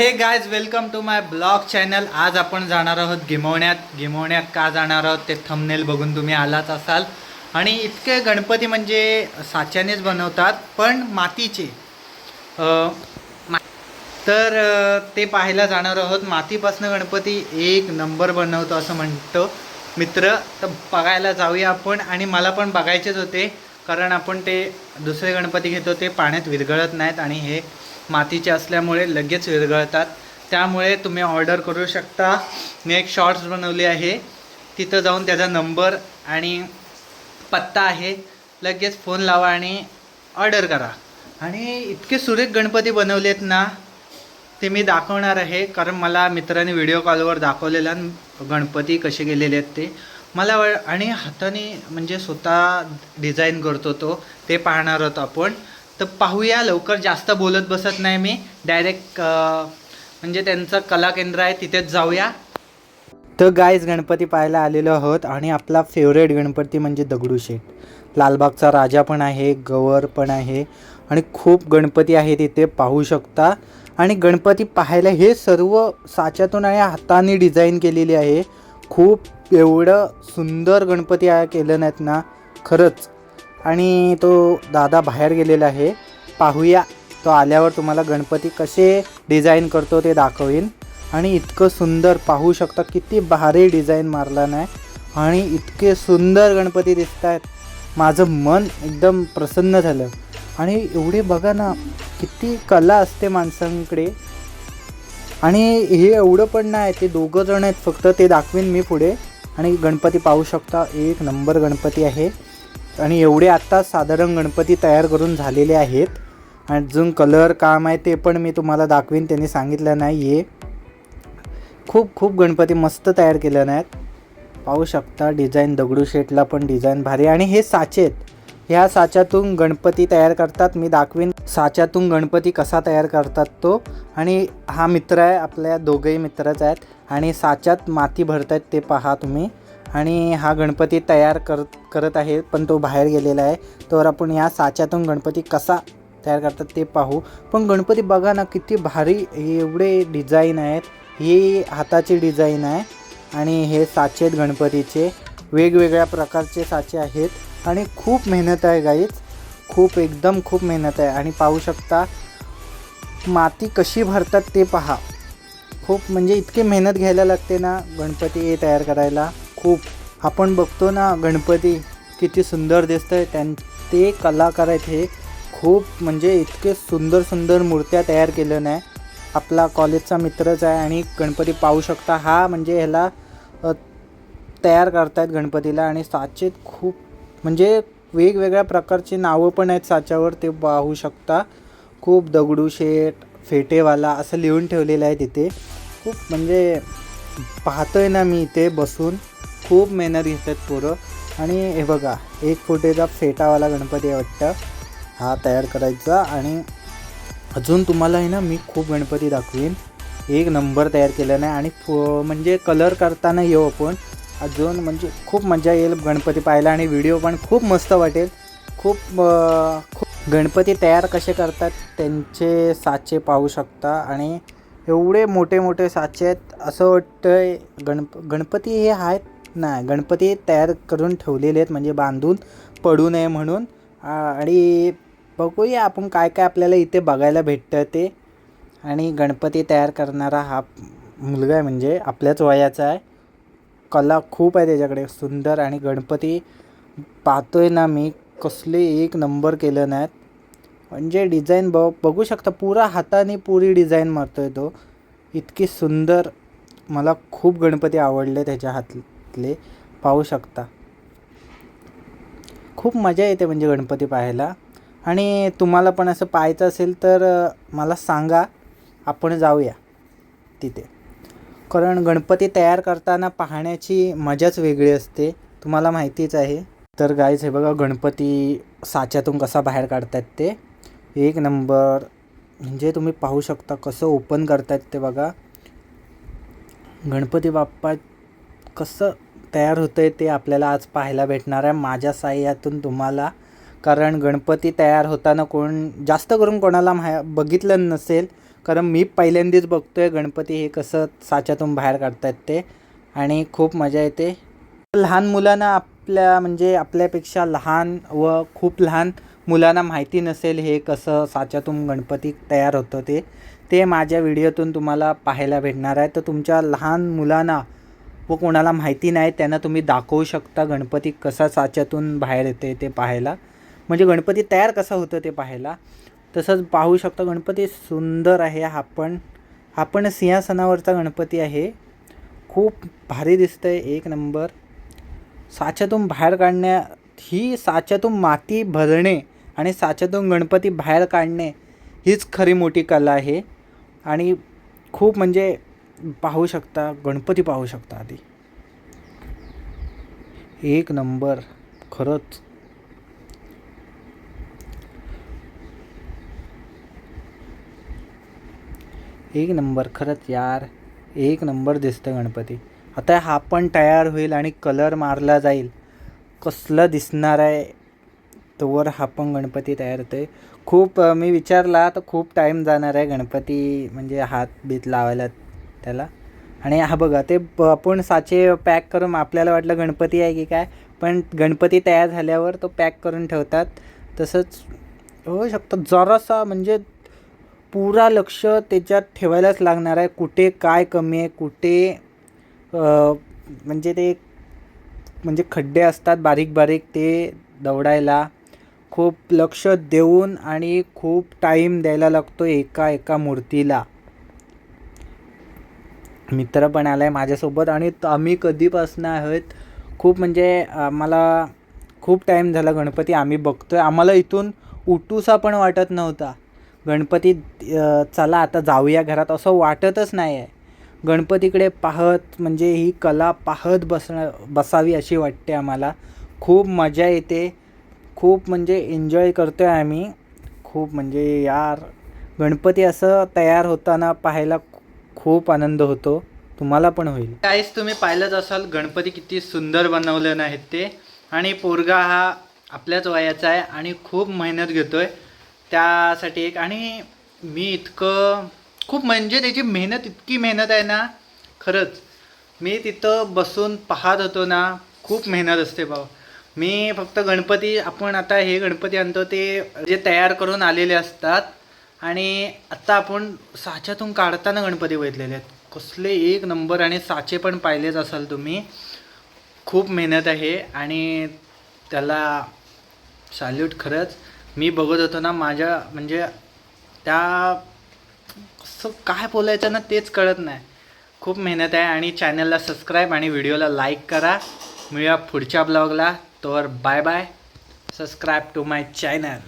Hey guys welcome to my blog channel आज आपण जाणार आहोत गिमवण्यात. गिमवण्यात का जाणार आहोत ते थंबनेल बघून तुम्ही आलाच असाल. आणि इतके गणपती म्हणजे साच्यानेच बनवतात पण मातीचे. तर ते पाहायला जाणार आहोत. मातीपासनं गणपती एक नंबर बनवतो असं म्हणतो. मित्र तर बघायला जाऊया आपण. आणि मला पण बघायचेच होते कारण आपण ते दुसरे गणपती घेतो ते पाण्यात विरघळत नाहीत. आणि हे मातीचे असल्यामुळे लगेच विरघळतात. त्यामुळे तुम्ही ऑर्डर करू शकता. मी एक शॉर्ट्स बनवली आहे. तिथं जाऊन त्याचा नंबर आणि पत्ता आहे. लगेच फोन लावा आणि ऑर्डर करा. आणि इतके सुरेख गणपती बनवलेत ना ते मी दाखवणार आहे. कारण मला मित्राने व्हिडिओ कॉलवर दाखवलेला गणपती कसे गेलेले आहेत ते. मला व आणि हाताने म्हणजे स्वतः डिझाईन करतो तो. ते पाहणार आहोत आपण. तर पाहूया लवकर जास्त बोलत बसत नाही मी. डायरेक्ट म्हणजे त्यांचं कला केंद्र आहे तिथेच जाऊया. तर गायज गणपती पाहायला आलेलो आहोत आणि आपला फेवरेट गणपती म्हणजे दगडूशेठ लालबागचा राजा पण आहे गवर पण आहे आणि खूप गणपती आहे तिथे पाहू शकता. आणि गणपती पाहायला हे सर्व साच्यातून आणि हाताने डिझाईन केलेली आहे. खूप एवढं सुंदर गणपती आहे केलं नाहीत ना. खरंच. आणि तो दादा बाहेर गेलेला आहे. पाहूया तो आल्यावर तुम्हाला गणपती कसे डिझाईन करतो ते दाखवीन. आणि इतकं सुंदर पाहू शकता किती भारी डिझाईन मारला नाही. आणि इतके सुंदर गणपती दिसत आहेत माझं मन एकदम प्रसन्न झालं. आणि एवढे बघा ना किती कला असते माणसांकडे. आणि हे एवढं पण नाही ते दोघं जण आहेत फक्त ते दाखवीन मी पुढे. आणि गणपती पाहू शकता एक नंबर गणपती आहे. आणि एवढे आत्ता साधारण गणपती तयार करून झालेले आहेत. आणि अजून कलर काम आहे ते पण मी तुम्हाला दाखवीन त्यांनी सांगितलं नाही आहे खूप खूप गणपती मस्त तयार केले नाहीत. पाहू शकता डिझाईन दगडूशेठला पण डिझाईन भारी आणि हे साचे आहेत. ह्या साच्यातून गणपती तयार करतात मी दाखवीन. साच्यातून गणपती कसा तयार करतात तो. आणि हा मित्र आहे आपल्या दोघंही मित्रच आहेत. आणि साच्यात माती भरत आहेत ते पहा तुम्ही. आणि हा गणपती तयार करत करत आहे पण तो बाहेर गेलेला आहे. तर आपण या साच्यातून गणपती कसा तयार करतात ते पाहू. पण गणपती बघा ना किती भारी एवढे डिझाईन आहेत. ही हाताची डिझाईन आहे. आणि हे साचे आहेत गणपतीचे. वेगवेगळ्या प्रकारचे साचे आहेत. आणि खूप मेहनत आहे गाईच खूप एकदम खूप मेहनत आहे. आणि पाहू शकता माती कशी भरतात ते पहा. खूप म्हणजे इतकी मेहनत घ्यायला लागते ना गणपती हे तयार करायला. खूप. आपण बघतो ना गणपती किती सुंदर दिसतं आहे त्यां ते कलाकार आहेत हे. खूप म्हणजे इतके सुंदर सुंदर मूर्त्या तयार केलं नाही आपला कॉलेजचा मित्रच आहे आणि गणपती पाहू शकता. हा म्हणजे ह्याला तयार करतायत गणपतीला आणि साचेत खूप म्हणजे वेगवेगळ्या प्रकारची नावं पण आहेत साच्यावर ते पाहू शकता. खूप दगडूशेठ फेटेवाला असं लिहून ठेवलेलं आहे तिथे. खूप म्हणजे पाहतोय ना मी इथे बसून. खूप मेहनत घेतात पोरं. आणि हे बघा एक फुटेचा फेटावाला गणपती आहे वाटतं. हा तयार करायचा आणि अजून तुम्हाला आहे ना मी खूप गणपती दाखवीन. एक नंबर तयार केला नाही आणि म्हणजे कलर करताना येऊ आपण. अजून म्हणजे खूप मजा येईल गणपती पाहायला आणि व्हिडिओ पण खूप मस्त वाटेल. खूप खूप गणपती तयार कसे करतात त्यांचे साचे पाहू शकता. आणि एवढे मोठे मोठे साचे आहेत असं वाटतं गणप गणपती हे आहेत नाही गणपती तयार करून ठेवलेले आहेत म्हणजे बांधून पडू नये म्हणून. आणि बघूया आपण काय काय आपल्याला इथे बघायला भेटतं ते. आणि गणपती तयार करणारा हा मुलगा आहे म्हणजे आपल्याच वयाचा आहे. कला खूप आहे त्याच्याकडे सुंदर. आणि गणपती पाहतोय ना मी कसले एक नंबर केलं नाहीत म्हणजे डिझाईन बघ बघू शकता पुरा हाताने पुरी डिझाईन मारतोय तो. इतकी सुंदर मला खूप गणपती आवडले त्याच्या हातले पाहू शकता. खूप मजा येते म्हणजे गणपती पाहायला. आणि तुम्हाला पण असं पाहायचं असेल तर मला सांगा. आपण जाऊया तिथे. कारण गणपती तयार करताना पाहण्याची मजाच वेगळी असते. तुम्हाला माहितीच आहे. तर गाईज हे बघा गणपती साच्यातून कसा बाहेर काढतात ते. एक नंबर. म्हणजे तुम्ही पाहू शकता कसं ओपन करतात ते बघा. गणपती बाप्पा कसं तयार होतं आहे ते आपल्याला आज पाहायला भेटणार आहे. माझ्या साह्यातून तुम्हाला. कारण गणपती तयार होताना कोण जास्त करून कोणाला माया बघितलं नसेल. कारण मी पहिल्यांदाच आहे गणपती हे कसं साच्यातून बाहेर काढतात ते. आणि खूप मजा येते. लहान मुलांना आपल्या म्हणजे आपल्यापेक्षा लहान व खूप लहान मुलांना माहिती नसेल हे कसं साच्यातून गणपती तयार होतं ते. ते माझ्या व्हिडिओतून तुम्हाला पाहायला भेटणार आहे. तर तुमच्या लहान मुलांना व कोणाला माहिती नाही त्यांना तुम्ही दाखवू शकता गणपती कसा साच्यातून बाहेर येते ते पाहायला. म्हणजे गणपती तयार कसा होतं ते पाहायला. तसंच पाहू शकता गणपती सुंदर आहे हा पण हा पण सिंहासनावरचा गणपती आहे. खूप भारी दिसतं आहे एक नंबर. साच्यातून बाहेर काढण्या ही साच्यातून माती भरणे आणि साच्यातून गणपती बाहेर काढणे हीच खरी मोठी कला आहे. आणि खूप म्हणजे पाहू शकता गणपती पाहू शकता आधी. एक नंबर खरंच. एक नंबर खरंच यार. एक नंबर दिसतं गणपती. आता हा पण तयार होईल आणि कलर मारला जाईल. कसलं दिसणार आहे? तोवर हा पण गणपती तयार होते खूप मी विचारला तर खूप टाईम जाणार आहे गणपती म्हणजे हात बीत लावायला. त्याला. आणि हा बघा ते आपण साचे पॅक करून आपल्याला वाटलं गणपती आहे की काय पण गणपती तयार झाल्यावर तो पॅक करून ठेवतात. तसंच होऊ शकतं. जरासा म्हणजे पुरा लक्ष त्याच्यात ठेवायलाच लागणार आहे. कुठे काय कमी आहे कुठे म्हणजे ते म्हणजे खड्डे असतात बारीक बारीक ते दवडायला. खूप लक्ष देऊन आणि खूप टाईम द्यायला लागतो एका एका मूर्तीला. मित्र पण आला आहे माझ्यासोबत आणि आम्ही कधीपासून आहोत खूप म्हणजे आम्हाला खूप टाईम झाला गणपती आम्ही बघतो आहे आम्हाला इथून उठूसा पण वाटत नव्हता. गणपती चला आता जाऊया घरात असं वाटतच नाही आहे गणपतीकडे पाहत म्हणजे ही कला पाहत बसणं बसावी अशी वाटते आम्हाला. खूप मजा येते. खूप म्हणजे एन्जॉय करतो आहे आम्ही. खूप म्हणजे यार गणपती असं तयार होताना पाहायला खूप आनंद होतो. तुम्हाला पण होईल. काहीच तुम्ही पाहिलंच असाल गणपती किती सुंदर बनवले नाहीत ते. आणि पोरगा हा आपल्याच वयाचा आहे आणि खूप मेहनत घेतोय. त्यासाठी एक आणि मी इतकं खूप म्हणजे त्याची मेहनत इतकी मेहनत आहे ना खरंच. मी तिथं बसून पाहत होतो ना खूप मेहनत असते भाऊ. मी फक्त गणपती आपण आता हे गणपती आणतो ते जे तयार करून आलेले असतात आणि आत्ता आपण साच्यातून काढताना गणपती बघितलेले आहेत. कसले एक नंबर आणि साचे पण पाहिलेच असाल तुम्ही. खूप मेहनत आहे आणि त्याला सॅल्यूट खरंच. मी बघत होतो ना माझ्या म्हणजे त्या असं काय बोलायचं ना तेच कळत नाही. खूप मेहनत आहे आणि चॅनलला सबस्क्राईब आणि व्हिडिओला लाईक करा. मिळूया पुढच्या ब्लॉगला तोवर bye bye subscribe to my channel